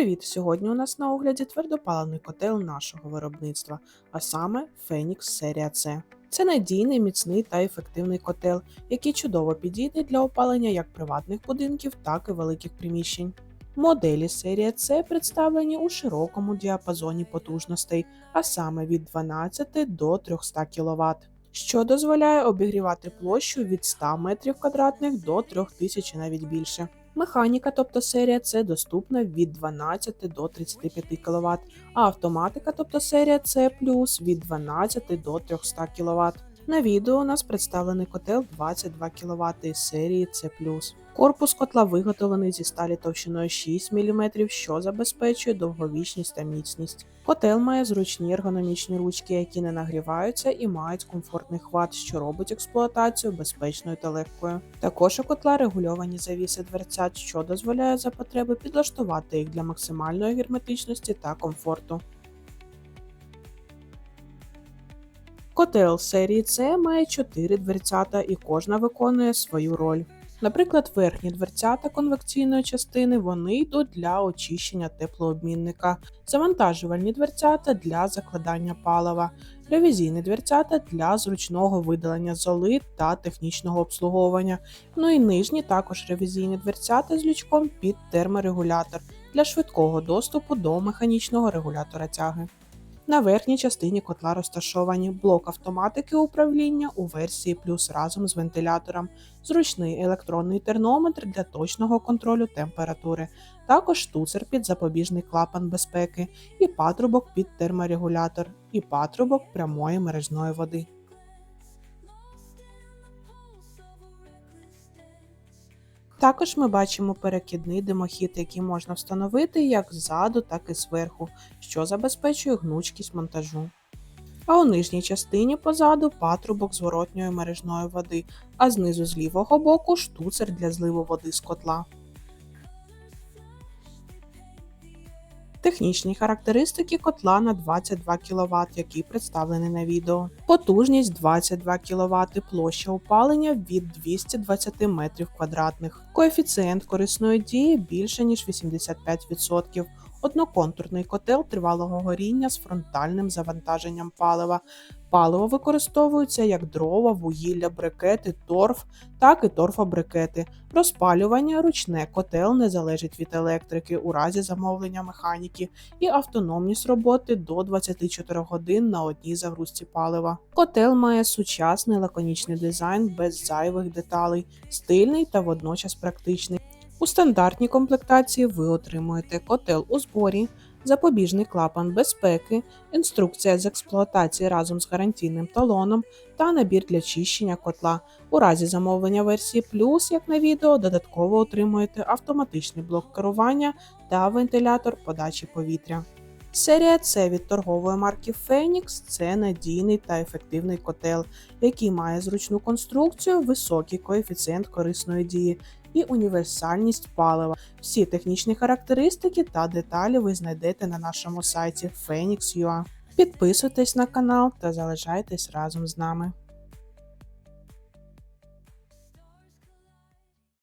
Привіт! Сьогодні у нас на огляді твердопаливний котел нашого виробництва, а саме Phoenix серія C. Це надійний, міцний та ефективний котел, який чудово підійде для опалення як приватних будинків, так і великих приміщень. Моделі серія C представлені у широкому діапазоні потужностей, а саме від 12 до 300 кВт, що дозволяє обігрівати площу від 100 метрів квадратних до 3000 навіть більше. Механіка, тобто серія це доступна від 12 до 35 кВт, а автоматика, тобто серія це плюс від 12 до 300 кВт. На відео у нас представлений котел 22 кВт серії С. Корпус котла виготовлений зі сталі товщиною 6 мм, що забезпечує довговічність та міцність. Котел має зручні ергономічні ручки, які не нагріваються і мають комфортний хват, що робить експлуатацію безпечною та легкою. Також у котла регульовані завіси дверцят, що дозволяє за потреби підлаштувати їх для максимальної герметичності та комфорту. Котел серії С має 4 дверцята і кожна виконує свою роль. Наприклад, верхні дверцята конвекційної частини вони йдуть для очищення теплообмінника, завантажувальні дверцята для закладання палива, ревізійні дверцята для зручного видалення золи та технічного обслуговування. Ну і нижні також ревізійні дверцята з лючком під терморегулятор для швидкого доступу до механічного регулятора тяги. На верхній частині котла розташовані. Блок автоматики управління у версії плюс разом з вентилятором, зручний електронний термометр для точного контролю температури, також штуцер під запобіжний клапан безпеки, і патрубок під терморегулятор, і патрубок прямої мережної води. Також ми бачимо перекидний димохід, який можна встановити як ззаду, так і зверху, що забезпечує гнучкість монтажу. А у нижній частині позаду патрубок зворотньої мережної води, а знизу з лівого боку штуцер для зливу води з котла. Технічні характеристики котла на 22 кВт, який представлений на відео. Потужність 22 кВт, площа опалення від 220 метрів квадратних. Коефіцієнт корисної дії більше ніж 85%. Одноконтурний котел тривалого горіння з фронтальним завантаженням палива. Паливо використовується як дрова, вугілля, брикети, торф, так і торфобрикети. Розпалювання ручне котел не залежить від електрики у разі замовлення механіки і автономність роботи до 24 годин на одній загрузці палива. Котел має сучасний лаконічний дизайн без зайвих деталей, стильний та водночас практичний. У стандартній комплектації ви отримуєте котел у зборі, запобіжний клапан безпеки, інструкція з експлуатації разом з гарантійним талоном та набір для чищення котла. У разі замовлення версії плюс, як на відео, додатково отримуєте автоматичний блок керування та вентилятор подачі повітря. Серія С від торгової марки Phoenix – це надійний та ефективний котел, який має зручну конструкцію, високий коефіцієнт корисної дії і універсальність палива. Всі технічні характеристики та деталі ви знайдете на нашому сайті Phoenix.ua. Підписуйтесь на канал та залишайтесь разом з нами.